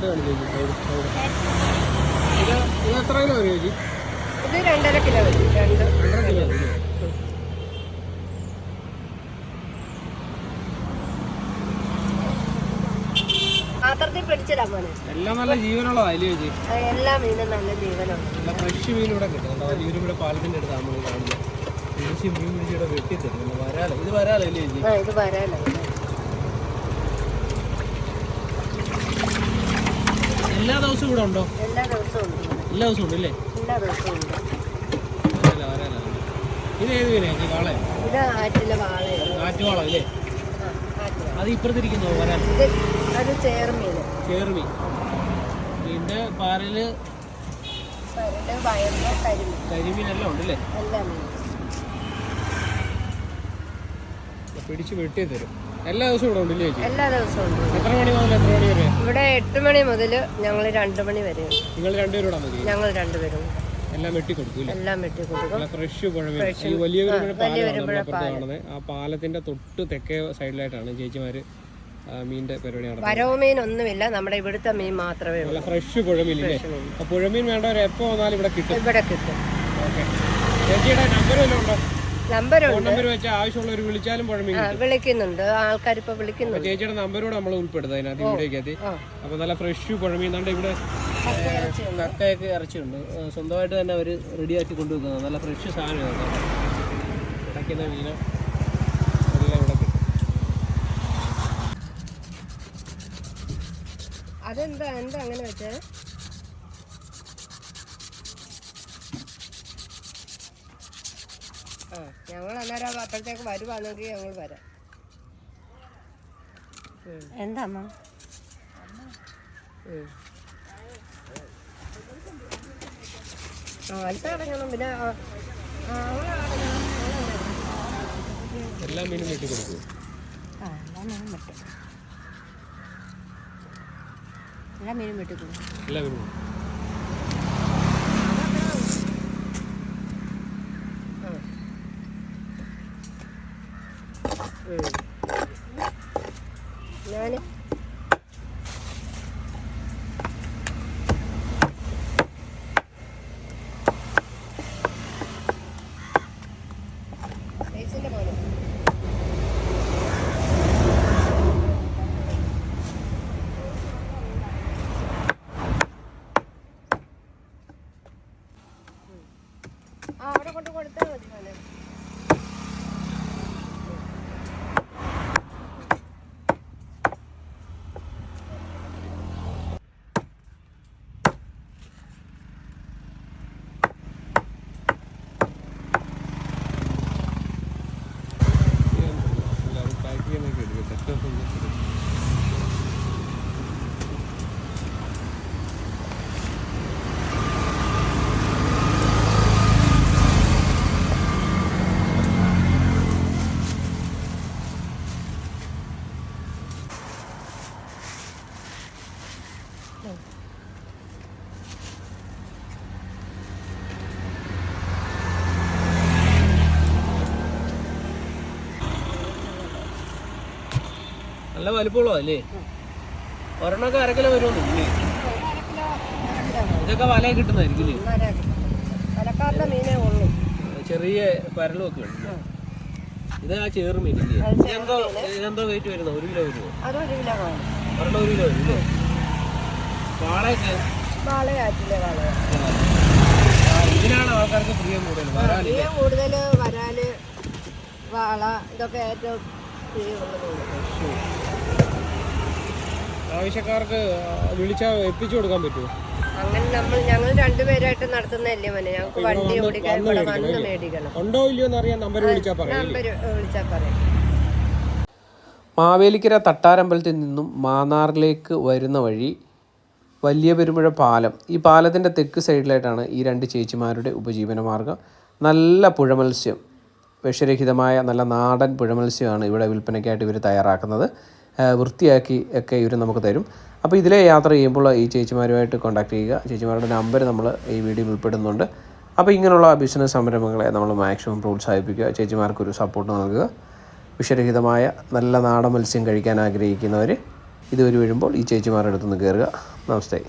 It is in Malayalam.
അവിടെയാണ് ചേച്ചി ഇത് ഇത് എത്ര കിലോ വരും ചേച്ചി ഇത് രണ്ടര കിലോ വരും. രണ്ട്. രണ്ടര കിലോ വരും. അല്ലേ? പാത്രത്തിൽ പിടിച്ചിടാ മോനെ. എല്ലാം നല്ല ജീവനുള്ളതാ അല്ലേ ചേച്ചി എല്ലാ മീനും നല്ല ജീവനുണ്ട് നല്ല ഫ്രഷ് മീൻ ഇവിടെ കിട്ടും. കേട്ടോ വലിയൊരു ഇവിടെ പാലത്തിന്റെ അടുത്താണ് നമ്മൾ കാണുന്നത്. ചേച്ചി മീൻ പിടിച്ച് വെട്ടി തരുന്നു വരാല. ഇത് വരാലോ അല്ലേ ചേച്ചി ആ ഇത് വരാനോ എല്ലാ ദിവസവും ഇവിടെ ഉണ്ടോ? എല്ലാ ദിവസവും ഉണ്ട്. എല്ലാ ദിവസവും ഉണ്ട് അല്ലേ എല്ലാ ദിവസവും ഉണ്ട്. വരാല വരാല ഇത് ഏത് മീനാ ചേച്ചി വാള? ഇത് ആറ്റിലെ വാളയാണ് ആറ്റുവാള അല്ലേ ആ, ആറ്റിലെ. അത് ഇപ്പുറത്തിരിക്കുന്നോ വരാൻ? ഇത് അത് ചേർമീൻ. ചേർമീൻ. പിന്നെ പാരൽ കരിമീൻ. കരിമീൻ എല്ലാം ഉണ്ട്. അല്ലേ എല്ലാ പിടിച്ച് വെട്ടി തരും. എല്ലാ ദിവസവും ഇവിടെ ഉണ്ടല്ലേ ചേച്ചി? എല്ലാ ദിവസവും ഉണ്ട് എത്ര മണി മുതൽ എത്ര മണി വരെ? ഇവിടെ എട്ട് മണി മുതൽ ഞങ്ങൾ രണ്ട് മണി വരെ. നിങ്ങൾ രണ്ടുപേരും ഇവിടെ മതി ഞങ്ങൾ രണ്ടുപേരും. എല്ലാം വെട്ടി കൊടുക്കും എല്ലാം വെട്ടി കൊടുക്കും. ഫ്രഷ് പുഴമീൻ ഈ വലിയ കാണുന്നത് ആ പാലത്തിന്റെ തൊട്ട് തെക്കേ സൈഡിലായിട്ടാണ് ചേച്ചിമാര് മീനിന്റെ പരിപാടി നടത്തുന്നത്. വരവ് മീൻ ഒന്നുമില്ല. നമ്മുടെ ഇവിടുത്തെ മീൻ മാത്രമേ ഉള്ളൂ. ഫ്രഷ് പുഴമീൻ പുഴമീൻ വേണ്ടവർ എപ്പോ വന്നാലും ഇവിടെ കിട്ടും. ഇവിടെ കിട്ടും. ഓക്കെ. ചേച്ചിയുടെ നമ്പർ വല്ലതും ഉണ്ടോ? നമ്പറുണ്ട് നമ്പർ വെച്ചാൽ ആവശ്യമുള്ളവർ വിളിച്ചാലും വിളിക്കുന്നുണ്ട്. ആൾക്കാർ ഇപ്പൊ വിളിക്കുന്നുണ്ട് ചേച്ചിയുടെ നമ്പരോട് നമ്മൾ ഉൾപ്പെടുത്തുക അതിനകത്ത് ഇവിടേക്ക് എത്തി ആ. അപ്പൊ നല്ല ഫ്രഷ് പുഴമീന്നാണ്ട് ഇവിടെ കക്കയൊക്കെ ഇറച്ചിയുണ്ട്. സ്വന്തമായിട്ട് തന്നെ അവർ റെഡിയാക്കി കൊണ്ടുവെക്കുന്നത് നല്ല ഫ്രഷ് സാധനം ഇടയ്ക്കുന്ന മീന് എല്ലാം ഇവിടെ കിട്ടും. അതെന്താ? എന്താ അങ്ങനെ വെച്ചേ? ഞങ്ങൾ അന്നേരം അപ്പോഴത്തേക്ക് വരുവാണെങ്കിൽ ഞങ്ങൾ വരാം. എന്താ അമ്മ അടങ്ങണം പിന്നെ എല്ലാ മീനും വെട്ടി കൊടുക്കും. ആ എല്ലാ മീനും വെട്ടി. എല്ലാ മീനും വെട്ടിക്കൊടുക്കും എല്ലാ മീനും ഞാൻ അവിടെ കൊണ്ട് കൊടുത്താൽ മതി മോനെ. 네. നല്ല വലിപ്പമുള്ളതല്ലേ ഒരെണ്ണമൊക്കെ അര കിലോ ഇതൊക്കെ വല കിട്ടുന്നതായിരിക്കും ഇല്ലേ കലക്കാത്ത മീനേ ചെറിയ പരലൊക്കെ ഉണ്ട് ഇത് ആ ചേറ് മീൻ ഇതെന്തോ ഇതെന്തോ വെയിറ്റ് വരുന്നത്? ഒരു കിലോ വരുമോ ഒരെണ്ണം ഒരു കിലോ വരും വാളയൊക്കെ? ഇതിനാണ് ആൾക്കാർക്ക് പ്രിയം കൂടുതൽ. കൂടുതൽ വരാൽ വാള ഇതൊക്കെ ഏറ്റവും ആവശ്യക്കാർക്ക് വിളിച്ചാൽ എത്തിച്ചു കൊടുക്കാൻ പറ്റുമോ? അങ്ങനെ നമ്മൾ ഞങ്ങൾ രണ്ടുപേരായിട്ട് നടത്തുന്നതല്ലേ മോനെ. ഞങ്ങൾക്ക് വണ്ടി ഓടിക്കാൻ ഇവിടെ വന്ന് മേടിക്കണം. ഉണ്ടോ ഇല്ലയോ അറിയാൻ നമ്പർ വിളിച്ചാൽ പറയാം നമ്പർ വിളിച്ചാൽ പറയാം. മാവേലിക്കര തട്ടാരമ്പലത്തിൽ നിന്നും മാന്നാറിലേക്ക് വരുന്ന വഴി വലിയ പെരുമുഴ പാലം. ഈ പാലത്തിന്റെ തെക്ക് സൈഡിലായിട്ടാണ് ഈ രണ്ട് ചേച്ചിമാരുടെ ഉപജീവന മാർഗം നല്ല പുഴമത്സ്യം വിഷരഹിതമായ നല്ല നാടൻ പുഴമത്സ്യമാണ് ഇവിടെ വിൽപ്പനയ്ക്കായിട്ട് ഇവർ തയ്യാറാക്കുന്നത്. വൃത്തിയാക്കി ഒക്കെ ഇവർ നമുക്ക് തരും. അപ്പോൾ ഇതിലെ യാത്ര ചെയ്യുമ്പോൾ ഈ ചേച്ചിമാരുമായിട്ട് കോൺടാക്ട് ചെയ്യുക. ചേച്ചിമാരുടെ നമ്പർ നമ്മൾ ഈ വീഡിയോയിൽ ഉൾപ്പെടുന്നുണ്ട്. അപ്പോൾ ഇങ്ങനെയുള്ള ബിസിനസ് സംരംഭങ്ങളെ നമ്മൾ മാക്സിമം പ്രോത്സാഹിപ്പിക്കുക. ചേച്ചിമാർക്കൊരു സപ്പോർട്ട് നൽകുക. വിഷരഹിതമായ നല്ല നാടൻ മത്സ്യം കഴിക്കാൻ ആഗ്രഹിക്കുന്നവർ ഇതുവരെ വരുമ്പോൾ ഈ ചേച്ചിമാരുടെ അടുത്തുനിന്ന് കയറുക നമസ്തേ.